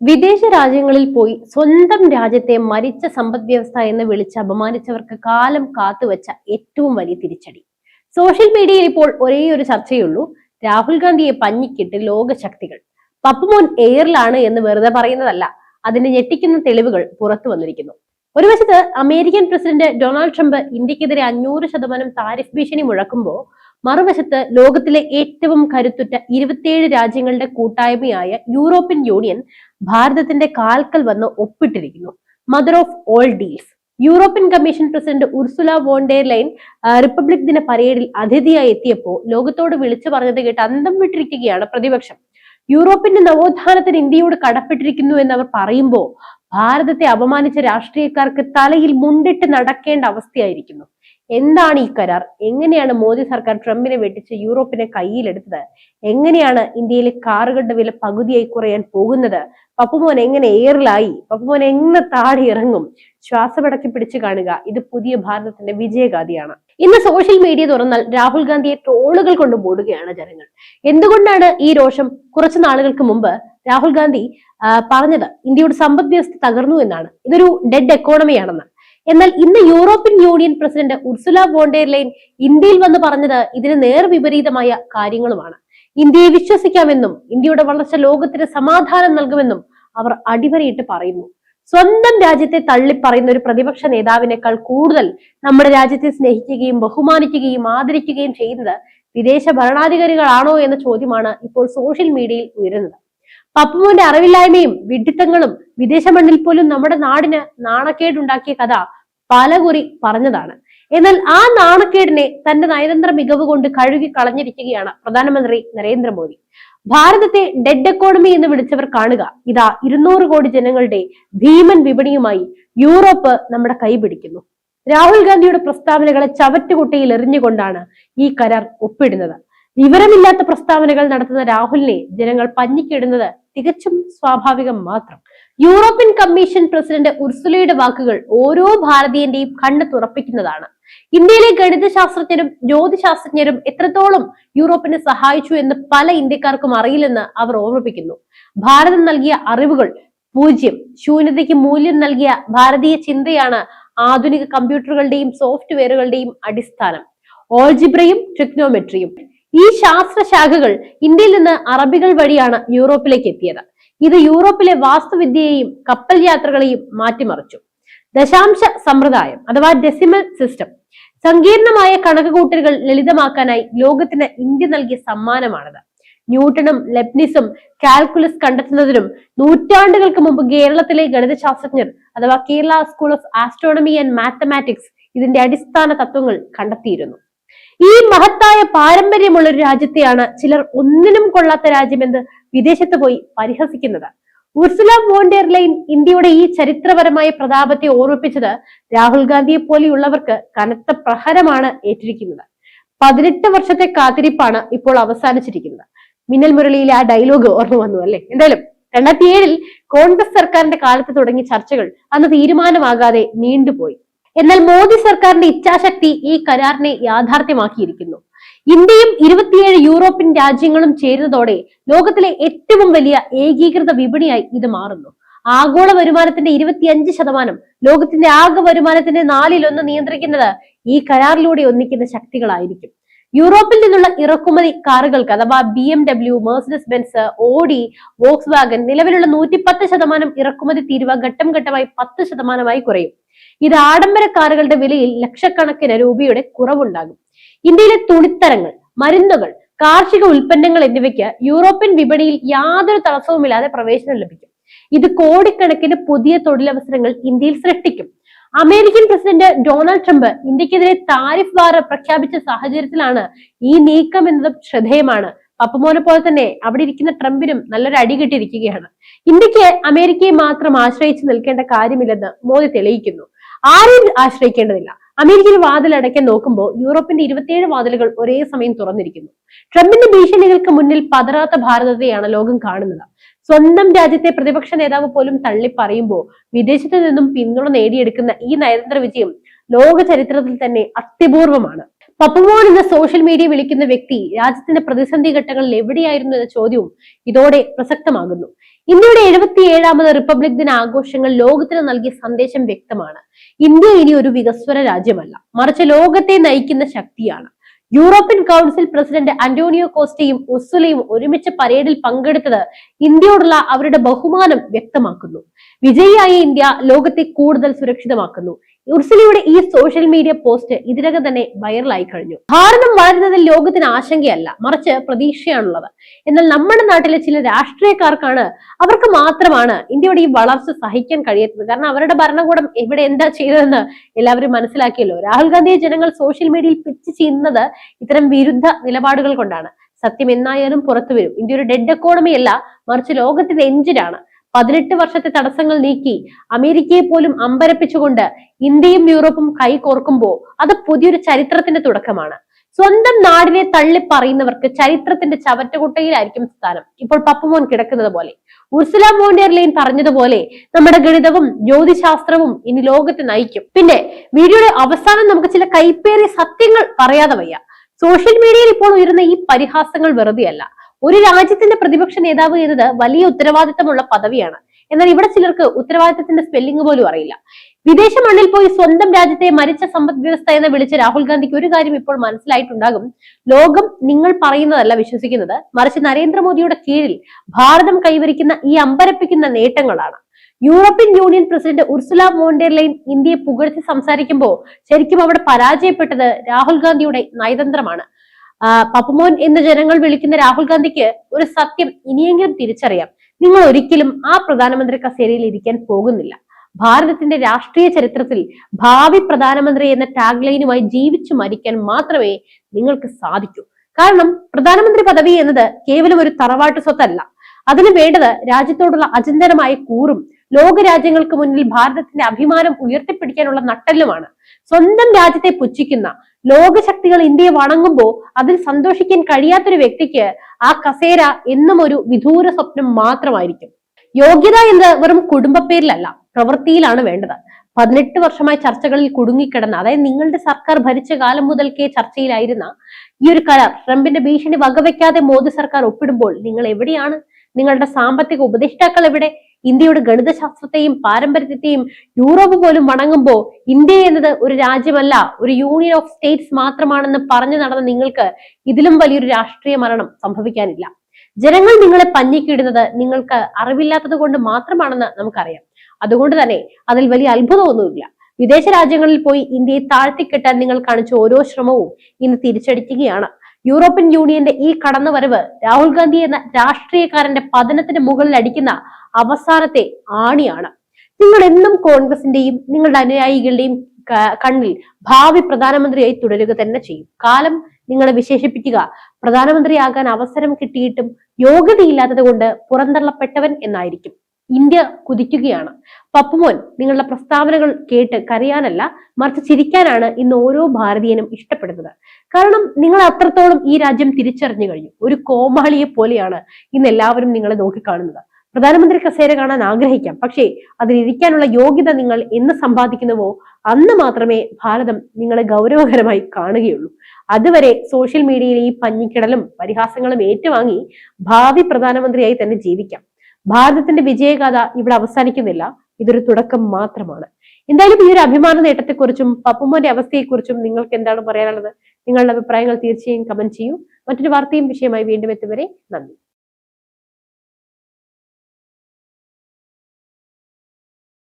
വിദേശ രാജ്യങ്ങളിൽ പോയി സ്വന്തം രാജ്യത്തെ മരിച്ച സമ്പദ് വ്യവസ്ഥ എന്ന് വിളിച്ച് അപമാനിച്ചവർക്ക് കാലം കാത്തുവെച്ച ഏറ്റവും വലിയ തിരിച്ചടി. സോഷ്യൽ മീഡിയയിൽ ഇപ്പോൾ ഒരേ ഒരു ചർച്ചയുള്ളൂ. രാഹുൽ ഗാന്ധിയെ പഞ്ഞിക്കിട്ട് ലോകശക്തികൾ. പപ്പുമോൻ എയറിലാണ് എന്ന് വെറുതെ പറയുന്നതല്ല അതിന് ഞെട്ടിക്കുന്ന തെളിവുകൾ പുറത്തു വന്നിരിക്കുന്നു. ഒരു വശത്ത് അമേരിക്കൻ പ്രസിഡന്റ് ഡൊണാൾഡ് ട്രംപ് ഇന്ത്യക്കെതിരെ അഞ്ഞൂറ് ശതമാനം താരിഫ് ഭീഷണി മുഴക്കുമ്പോൾ മറുവശത്ത് ലോകത്തിലെ ഏറ്റവും കരുത്തുറ്റ ഇരുപത്തിയേഴ് രാജ്യങ്ങളുടെ കൂട്ടായ്മയായ യൂറോപ്യൻ യൂണിയൻ ഭാരതത്തിന്റെ കാൽക്കൽ വന്ന് ഒപ്പിട്ടിരിക്കുന്നു. Mother of all deals European commission president Ursula von der Leyen republic ദിന പരേഡിൽ അതിഥിയായി എത്തിയപ്പോൾ ലോകത്തോട് വിളിച്ചു പറഞ്ഞത് കേട്ട് അന്തം വിട്ടിരിക്കുകയാണ് പ്രതിപക്ഷം. യൂറോപ്പിന്റെ നവോത്ഥാനത്തിന് ഇന്ത്യയോട് കടപ്പെട്ടിരിക്കുന്നു എന്ന് അവർ പറയുമ്പോൾ ഭാരതത്തെ അപമാനിച്ച രാഷ്ട്രീയക്കാർക്ക് തലയിൽ മുണ്ടിട്ട് നടക്കേണ്ട അവസ്ഥയായിരിക്കുന്നു. എന്താണ് ഈ കരാർ? എങ്ങനെയാണ് മോദി സർക്കാർ ട്രംപിനെ വെട്ടിച്ച് യൂറോപ്പിനെ കയ്യിലെടുത്തത്? എങ്ങനെയാണ് ഇന്ത്യയിലെ കാറുകളുടെ വില പകുതിയായി കുറയാൻ പോകുന്നത്? പപ്പുമോൻ എങ്ങനെ എയറിലായി? പപ്പുമോൻ എങ്ങനെ താടി ഇറങ്ങും? ശ്വാസമടക്കി പിടിച്ചു കാണുക. ഇത് പുതിയ ഭാരതത്തിന്റെ വിജയഗാഥയാണ്. ഇന്ന് സോഷ്യൽ മീഡിയ തുറന്നാൽ രാഹുൽ ഗാന്ധിയെ ട്രോളുകൾ കൊണ്ട് മൂടുകയാണ് ജനങ്ങൾ. എന്തുകൊണ്ടാണ് ഈ രോഷം? കുറച്ചു നാളുകൾക്ക് മുമ്പ് രാഹുൽ ഗാന്ധി പറഞ്ഞത് ഇന്ത്യയുടെ സമ്പദ് വ്യവസ്ഥ തകർന്നു എന്നാണ്. ഇതൊരു ഡെഡ് എക്കോണമിയാണെന്ന്. എന്നാൽ ഇന്ന് European union president Ursula von der Leyen ഇന്ത്യയിൽ വന്ന് പറഞ്ഞത് ഇതിന് നേർവിപരീതമായ കാര്യങ്ങളുമാണ്. ഇന്ത്യയെ വിശ്വസിക്കാമെന്നും ഇന്ത്യയുടെ വളർച്ച ലോകത്തിന് സമാധാനം നൽകുമെന്നും അവർ അടിവരയിട്ട് പറയുന്നു. സ്വന്തം രാജ്യത്തെ തള്ളിപ്പറയുന്ന ഒരു പ്രതിപക്ഷ നേതാവിനേക്കാൾ കൂടുതൽ നമ്മുടെ രാജ്യത്തെ സ്നേഹിക്കുകയും ബഹുമാനിക്കുകയും ആദരിക്കുകയും ചെയ്യുന്നത് വിദേശ ഭരണാധികാരികളാണോ എന്ന ചോദ്യമാണ് ഇപ്പോൾ സോഷ്യൽ മീഡിയയിൽ ഉയരുന്നത്. പപ്പുമോന്റെ അറിവില്ലായ്മയും വിഡിത്തങ്ങളും വിദേശ മണ്ണിൽ പോലും നമ്മുടെ നാടിന് നാണക്കേടുണ്ടാക്കിയ കഥ പലകുറി പറഞ്ഞതാണ്. എന്നാൽ ആ നാണക്കേടിനെ തന്റെ നയതന്ത്ര മികവ് കൊണ്ട് കഴുകി കളഞ്ഞിരിക്കുകയാണ് പ്രധാനമന്ത്രി നരേന്ദ്രമോദി. ഭാരതത്തെ ഡെഡ് എക്കോണമി എന്ന് വിളിച്ചവർ കാണുക. ഇതാ ഇരുന്നൂറ് കോടി ജനങ്ങളുടെ ഭീമൻ വിപണിയുമായി യൂറോപ്പ് നമ്മുടെ കൈപിടിക്കുന്നു രാഹുൽ ഗാന്ധിയുടെ പ്രസ്താവനകളെ ചവറ്റുകുട്ടയിൽ എറിഞ്ഞുകൊണ്ടാണ് ഈ കരാർ ഒപ്പിടുന്നത്. വിവരമില്ലാത്ത പ്രസ്താവനകൾ നടത്തുന്ന രാഹുലിനെ ജനങ്ങൾ പഞ്ഞിക്കിടുന്നത് തികച്ചും സ്വാഭാവികം മാത്രം. യൂറോപ്യൻ കമ്മീഷൻ പ്രസിഡന്റ് ഉർസുലയുടെ വാക്കുകൾ ഓരോ ഭാരതീയന്റെയും കണ്ണ് തുറപ്പിക്കുന്നതാണ്. ഇന്ത്യയിലെ ഗണിത ശാസ്ത്രജ്ഞരും ജ്യോതിശാസ്ത്രജ്ഞരും എത്രത്തോളം യൂറോപ്പിനെ സഹായിച്ചു എന്ന് പല ഇന്ത്യക്കാർക്കും അറിയില്ലെന്ന് അവർ ഓർമ്മിപ്പിക്കുന്നു. ഭാരതം നൽകിയ അറിവുകൾ പൂജ്യം. ശൂന്യതയ്ക്ക് മൂല്യം നൽകിയ ഭാരതീയ ചിന്തയാണ് ആധുനിക കമ്പ്യൂട്ടറുകളുടെയും സോഫ്റ്റ്വെയറുകളുടെയും അടിസ്ഥാനം. ഓൾജിബ്രയും ട്രിഗ്നോമെട്രിയും. ഈ ശാസ്ത്ര ശാഖകൾ ഇന്ത്യയിൽ നിന്ന് അറബികൾ വഴിയാണ് യൂറോപ്പിലേക്ക് എത്തിയത്. ഇത് യൂറോപ്പിലെ വാസ്തുവിദ്യയെയും കപ്പൽ യാത്രകളെയും മാറ്റിമറിച്ചു. ദശാംശ സമ്പ്രദായം അഥവാ ഡെസിമൽ സിസ്റ്റം സങ്കീർണമായ കണക്കുകൂട്ടലുകൾ ലളിതമാക്കാനായി ലോകത്തിന് ഇന്ത്യ നൽകിയ സമ്മാനമാണിത്. ന്യൂട്ടണും ലെബ്നിസും കാൽക്കുലസ് കണ്ടെത്തുന്നതിനും നൂറ്റാണ്ടുകൾക്ക് മുമ്പ് കേരളത്തിലെ ഗണിതശാസ്ത്രജ്ഞർ അഥവാ Kerala school of astronomy and mathematics ഇതിന്റെ അടിസ്ഥാന തത്വങ്ങൾ കണ്ടെത്തിയിരുന്നു. ഈ മഹത്തായ പാരമ്പര്യമുള്ള ഒരു രാജ്യത്തെയാണ് ചിലർ ഒന്നിനും കൊള്ളാത്ത രാജ്യമെന്ന് വിദേശത്ത് പോയി പരിഹസിക്കുന്നത്. ഉർസുല വോണ്ടർ ലൈൻ ഇന്ത്യയുടെ ഈ ചരിത്രപരമായ പ്രതാപത്തെ ഓർമ്മിപ്പിച്ചത് രാഹുൽ ഗാന്ധിയെ പോലെയുള്ളവർക്ക് കനത്ത പ്രഹരമാണ് ഏറ്റിരിക്കുന്നത്. പതിനെട്ട് വർഷത്തെ കാത്തിരിപ്പാണ് ഇപ്പോൾ അവസാനിച്ചിരിക്കുന്നത്. മിന്നൽ മുരളിയിലെ ആ ഡയലോഗ് ഓർമ്മ വന്നു അല്ലെ? എന്തായാലും രണ്ടായിരത്തി ഏഴിൽ കോൺഗ്രസ് സർക്കാരിന്റെ കാലത്ത് തുടങ്ങിയ ചർച്ചകൾ അന്ന് തീരുമാനമാകാതെ നീണ്ടുപോയി. എന്നാൽ മോദി സർക്കാരിന്റെ ഇച്ഛാശക്തി ഈ കരാറിനെ യാഥാർത്ഥ്യമാക്കിയിരിക്കുന്നു. ഇന്ത്യയും ഇരുപത്തിയേഴ് യൂറോപ്യൻ രാജ്യങ്ങളും ചേരുന്നതോടെ ലോകത്തിലെ ഏറ്റവും വലിയ ഏകീകൃത വിപണിയായി ഇത് മാറുന്നു. ആഗോള വരുമാനത്തിന്റെ ഇരുപത്തിയഞ്ച് ശതമാനം ലോകത്തിന്റെ ആകെ വരുമാനത്തിന്റെ നാലിലൊന്ന് നിയന്ത്രിക്കുന്നത് ഈ കരാറിലൂടെ ഒന്നിക്കുന്ന ശക്തികളായിരിക്കും. യൂറോപ്പിൽ നിന്നുള്ള ഇറക്കുമതി കാറുകൾക്ക് അഥവാ B M W Mercedes Benz Audi Volkswagen നിലവിലുള്ള നൂറ്റിപ്പത്ത് ശതമാനം ഇറക്കുമതി തീരുവ ഘട്ടം ഘട്ടമായി പത്ത് ശതമാനമായി കുറയും. ഇത് ആഡംബര കാറുകളുടെ വിലയിൽ ലക്ഷക്കണക്കിന് രൂപയുടെ കുറവുണ്ടാകും. ഇന്ത്യയിലെ തുണിത്തരങ്ങൾ മരുന്നുകൾ കാർഷിക ഉൽപ്പന്നങ്ങൾ എന്നിവയ്ക്ക് യൂറോപ്യൻ വിപണിയിൽ യാതൊരു തടസ്സവുമില്ലാതെ പ്രവേശനം ലഭിക്കും. ഇത് കോടിക്കണക്കിന് പുതിയ തൊഴിലവസരങ്ങൾ ഇന്ത്യയിൽ സൃഷ്ടിക്കും. അമേരിക്കൻ പ്രസിഡന്റ് ഡൊണാൾഡ് ട്രംപ് ഇന്ത്യക്കെതിരെ താരിഫ് വാർ പ്രഖ്യാപിച്ച സാഹചര്യത്തിലാണ് ഈ നീക്കം എന്നതും ശ്രദ്ധേയമാണ്. പപ്പമോനെ പോലെ തന്നെ അവിടെ ഇരിക്കുന്ന ട്രംപിനും നല്ലൊരു അടി കിട്ടിയിരിക്കുകയാണ്. ഇന്ത്യയ്ക്ക് അമേരിക്കയെ മാത്രം ആശ്രയിച്ച് നിൽക്കേണ്ട കാര്യമില്ലെന്ന് മോദി തെളിയിക്കുന്നു. ആരെയും ആശ്രയിക്കേണ്ടതില്ല. അമേരിക്കൻ വാതിൽ അടയ്ക്കാൻ നോക്കുമ്പോൾ യൂറോപ്പിന്റെ ഇരുപത്തിയേഴ് വാതിലുകൾ ഒരേ സമയം തുറന്നിരിക്കുന്നു. ട്രംപിന്റെ ഭീഷണികൾക്ക് മുന്നിൽ പതറാത്ത ഭാരതത്തെയാണ് ലോകം കാണുന്നത്. സ്വന്തം രാജ്യത്തെ പ്രതിപക്ഷ നേതാവ് പോലും തള്ളി പറയുമ്പോൾ വിദേശത്ത് നിന്നും പിന്തുണ നേടിയെടുക്കുന്ന ഈ നയതന്ത്ര വിജയം ലോക ചരിത്രത്തിൽ തന്നെ അത്യപൂർവമാണ്. പപ്പുമോൻ എന്ന സോഷ്യൽ മീഡിയ വിളിക്കുന്ന വ്യക്തി രാജ്യത്തിന്റെ പ്രതിസന്ധി ഘട്ടങ്ങളിൽ എവിടെയായിരുന്നു എന്ന ചോദ്യവും ഇതോടെ പ്രസക്തമാകുന്നു. ഇന്ത്യയുടെ എഴുപത്തിയേഴാമത് റിപ്പബ്ലിക് ദിന ആഘോഷങ്ങൾ ലോകത്തിന് നൽകിയ സന്ദേശം വ്യക്തമാണ്. ഇന്ത്യ ഇനി ഒരു വികസ്വര രാജ്യമല്ല. മറിച്ച് ലോകത്തെ നയിക്കുന്ന ശക്തിയാണ്. യൂറോപ്യൻ കൗൺസിൽ പ്രസിഡന്റ് അന്റോണിയോ കോസ്റ്റയും ഉസുലയും ഒരുമിച്ച് പരേഡിൽ പങ്കെടുത്തത് ഇന്ത്യയോടുള്ള അവരുടെ ബഹുമാനം വ്യക്തമാക്കുന്നു. വിജയിയായ ഇന്ത്യ ലോകത്തെ കൂടുതൽ സുരക്ഷിതമാക്കുന്നു. ഉർസുലയുടെ ഈ സോഷ്യൽ മീഡിയ പോസ്റ്റ് ഇതിനകം തന്നെ വൈറലായി കഴിഞ്ഞു. ഭാരതം വളരുന്നതിൽ ലോകത്തിന് ആശങ്കയല്ല മറിച്ച് പ്രതീക്ഷയാണുള്ളത്. എന്നാൽ നമ്മുടെ നാട്ടിലെ ചില രാഷ്ട്രീയക്കാർക്കാണ് അവർക്ക് മാത്രമാണ് ഇന്ത്യയുടെ ഈ വളർച്ച സഹിക്കാൻ കഴിയാത്തത്. കാരണം അവരുടെ ഭരണകൂടം എവിടെ എന്താ ചെയ്തതെന്ന് എല്ലാവരും മനസ്സിലാക്കിയല്ലോ. രാഹുൽ ഗാന്ധിയെ ജനങ്ങൾ സോഷ്യൽ മീഡിയയിൽ പിച്ച് ചെയ്യുന്നത് ഇത്തരം വിരുദ്ധ നിലപാടുകൾ കൊണ്ടാണ്. സത്യം എന്നായാലും പുറത്തു വരും. ഇന്ത്യ ഒരു ഡെഡ് എക്കോണമി അല്ല മറിച്ച് ലോകത്തിന്റെ എഞ്ചിനാണ് പതിനെട്ട് വർഷത്തെ തടസ്സങ്ങൾ നീക്കി അമേരിക്കയെ പോലും അമ്പരപ്പിച്ചുകൊണ്ട് ഇന്ത്യയും യൂറോപ്പും കൈകോർക്കുമ്പോൾ അത് പുതിയൊരു ചരിത്രത്തിന്റെ തുടക്കമാണ്. സ്വന്തം നാടിനെ തള്ളിപ്പറയുന്നവർക്ക് ചരിത്രത്തിന്റെ ചവറ്റുകുട്ടയിലായിരിക്കും സ്ഥാനം. ഇപ്പോൾ പപ്പുമോൻ കിടക്കുന്നത് പോലെ. ഉർസുല മോണ്ടിയർലൈൻ പറഞ്ഞതുപോലെ നമ്മുടെ ഗണിതവും ജ്യോതിശാസ്ത്രവും ഇനി ലോകത്തെ നയിക്കും. പിന്നെ വീഡിയോയുടെ അവസാനം നമുക്ക് ചില കൈപ്പേറിയ സത്യങ്ങൾ പറയാതെ വയ്യ. സോഷ്യൽ മീഡിയയിൽ ഇപ്പോൾ ഉയരുന്ന ഈ പരിഹാസങ്ങൾ വെറുതെയല്ല. ഒരു രാജ്യത്തിന്റെ പ്രതിപക്ഷ നേതാവ് എന്നത് വലിയ ഉത്തരവാദിത്തമുള്ള പദവിയാണ്. എന്നാൽ ഇവിടെ ചിലർക്ക് ഉത്തരവാദിത്തത്തിന്റെ സ്പെല്ലിംഗ് പോലും അറിയില്ല. വിദേശ മണ്ണിൽ പോയി സ്വന്തം രാജ്യത്തെ മരിച്ച സമ്പദ് വ്യവസ്ഥ എന്ന് വിളിച്ച രാഹുൽ ഗാന്ധിക്ക് ഒരു കാര്യം ഇപ്പോൾ മനസ്സിലായിട്ടുണ്ടാകും. ലോകം നിങ്ങൾ പറയുന്നതല്ല വിശ്വസിക്കുന്നത്. മറിച്ച് നരേന്ദ്രമോദിയുടെ കീഴിൽ ഭാരതം കൈവരിക്കുന്ന ഈ അമ്പരപ്പിക്കുന്ന നേട്ടങ്ങളാണ്. European union president Ursula von der Leyen ഇന്ത്യയെ പുകഴ്ത്തി സംസാരിക്കുമ്പോൾ ശരിക്കും അവിടെ പരാജയപ്പെട്ടത് രാഹുൽ ഗാന്ധിയുടെ നയതന്ത്രമാണ്. പപ്പുമോൻ എന്ന് ജനങ്ങൾ വിളിക്കുന്ന രാഹുൽ ഗാന്ധിക്ക് ഒരു സത്യം ഇനിയെങ്കിലും തിരിച്ചറിയാം. നിങ്ങൾ ഒരിക്കലും ആ പ്രധാനമന്ത്രി കസേരയിൽ ഇരിക്കാൻ പോകുന്നില്ല. ഭാരതത്തിന്റെ രാഷ്ട്രീയ ചരിത്രത്തിൽ ഭാവി പ്രധാനമന്ത്രി എന്ന ടാഗ് ലൈനുമായി ജീവിച്ചു മരിക്കാൻ മാത്രമേ നിങ്ങൾക്ക് സാധിക്കൂ. കാരണം പ്രധാനമന്ത്രി പദവി എന്നത് കേവലം ഒരു തറവാട്ട് സ്വത്തല്ല. അതിന് വേണ്ടത് രാജ്യത്തോടുള്ള അചിന്തനമായ കൂറും ലോകരാജ്യങ്ങൾക്ക് മുന്നിൽ ഭാരതത്തിന്റെ അഭിമാനം ഉയർത്തിപ്പിടിക്കാനുള്ള നട്ടെല്ലുമാണ്. സ്വന്തം രാജ്യത്തെ പുച്ഛിക്കുന്ന ലോകശക്തികൾ ഇന്ത്യയെ വണങ്ങുമ്പോൾ അതിൽ സന്തോഷിക്കാൻ കഴിയാത്തൊരു വ്യക്തിക്ക് ആ കസേര എന്നും ഒരു വിദൂര സ്വപ്നം മാത്രമായിരിക്കും. യോഗ്യത എന്ന് വെറും കുടുംബപ്പേരിലല്ല പ്രവൃത്തിയിലാണ് വേണ്ടത്. പതിനെട്ട് വർഷമായി ചർച്ചകളിൽ കുടുങ്ങിക്കിടന്ന അതായത് നിങ്ങളുടെ സർക്കാർ ഭരിച്ച കാലം മുതൽക്കേ ചർച്ചയിലായിരുന്ന ഈ ഒരു കരാർ ട്രംപിന്റെ ഭീഷണി വകവെക്കാതെ മോദി സർക്കാർ ഒപ്പിടുമ്പോൾ നിങ്ങൾ എവിടെയാണ്? നിങ്ങളുടെ സാമ്പത്തിക ഉപദേഷ്ടാക്കൾ എവിടെ? ഇന്ത്യയുടെ ഗണിതശാസ്ത്രത്തെയും പാരമ്പര്യത്തെയും യൂറോപ്പ് പോലും വണങ്ങുമ്പോൾ ഇന്ത്യ എന്നത് ഒരു രാജ്യമല്ല ഒരു യൂണിയൻ ഓഫ് സ്റ്റേറ്റ്സ് മാത്രമാണെന്ന് പറഞ്ഞു നടന്ന നിങ്ങൾക്ക് ഇതിലും വലിയൊരു രാഷ്ട്രീയ മരണം സംഭവിക്കാനില്ല. ജനങ്ങൾ നിങ്ങളെ പഞ്ഞിക്കിടുന്നത് നിങ്ങൾക്ക് അറിവില്ലാത്തത് കൊണ്ട് മാത്രമാണെന്ന് നമുക്കറിയാം. അതുകൊണ്ട് തന്നെ അതിൽ വലിയ അത്ഭുതമൊന്നുമില്ല. വിദേശ രാജ്യങ്ങളിൽ പോയി ഇന്ത്യയെ താഴ്ത്തിക്കെട്ടാൻ നിങ്ങൾ കാണിച്ച ഓരോ ശ്രമവും ഇന്ന് തിരിച്ചടിക്കുകയാണ്. യൂറോപ്യൻ യൂണിയന്റെ ഈ കടന്നുവരവ് രാഹുൽ ഗാന്ധി എന്ന രാഷ്ട്രീയക്കാരന്റെ പതനത്തിന് മുകളിൽ അടിക്കുന്ന അവസാനത്തെ ആണിയാണ്. നിങ്ങൾ എന്നും കോൺഗ്രസിന്റെയും നിങ്ങളുടെ അനുയായികളുടെയും കണ്ണിൽ ഭാവി പ്രധാനമന്ത്രിയായി തുടരുക തന്നെ ചെയ്യും. കാലം നിങ്ങളെ വിശേഷിപ്പിക്കുക. പ്രധാനമന്ത്രിയാകാൻ അവസരം കിട്ടിയിട്ടും യോഗ്യതയില്ലാത്തത് കൊണ്ട് പുറന്തള്ളപ്പെട്ടവൻ എന്നായിരിക്കും. ഇന്ത്യ കുതിക്കുകയാണ്. പപ്പുമോൻ നിങ്ങളുടെ പ്രസ്താവനകൾ കേട്ട് കരയാനല്ല മറിച്ച് ചിരിക്കാനാണ് ഇന്ന് ഓരോ ഭാരതീയനും ഇഷ്ടപ്പെടുന്നത്. കാരണം നിങ്ങൾ അത്രത്തോളം ഈ രാജ്യം തിരിച്ചറിഞ്ഞു കഴിഞ്ഞു. ഒരു കോമാളിയെ പോലെയാണ് ഇന്ന് എല്ലാവരും നിങ്ങളെ നോക്കിക്കാണുന്നത്. പ്രധാനമന്ത്രി കസേര കാണാൻ ആഗ്രഹിക്കാം പക്ഷേ അതിലിരിക്കാനുള്ള യോഗ്യത നിങ്ങൾ എന്ന് സമ്പാദിക്കുന്നുവോ അന്ന് മാത്രമേ ഭാരതം നിങ്ങളെ ഗൗരവകരമായി കാണുകയുള്ളൂ. അതുവരെ സോഷ്യൽ മീഡിയയിലെ ഈ പഞ്ഞിക്കിടലും പരിഹാസങ്ങളും ഏറ്റുവാങ്ങി ഭാവി പ്രധാനമന്ത്രിയായി തന്നെ ജീവിക്കാം. ഭാരതത്തിന്റെ വിജയഗാഥ ഇവിടെ അവസാനിക്കുന്നില്ല. ഇതൊരു തുടക്കം മാത്രമാണ്. എന്തായാലും ഈ ഒരു അഭിമാന നേട്ടത്തെക്കുറിച്ചും പപ്പുമോന്റെ അവസ്ഥയെക്കുറിച്ചും നിങ്ങൾക്ക് എന്താണ് പറയാനുള്ളത്? നിങ്ങളുടെ അഭിപ്രായങ്ങൾ തീർച്ചയായും കമന്റ് ചെയ്യൂ. മറ്റൊരു വാർത്തയും വിഷയമായി വീണ്ടും എത്തുവരെ നന്ദി.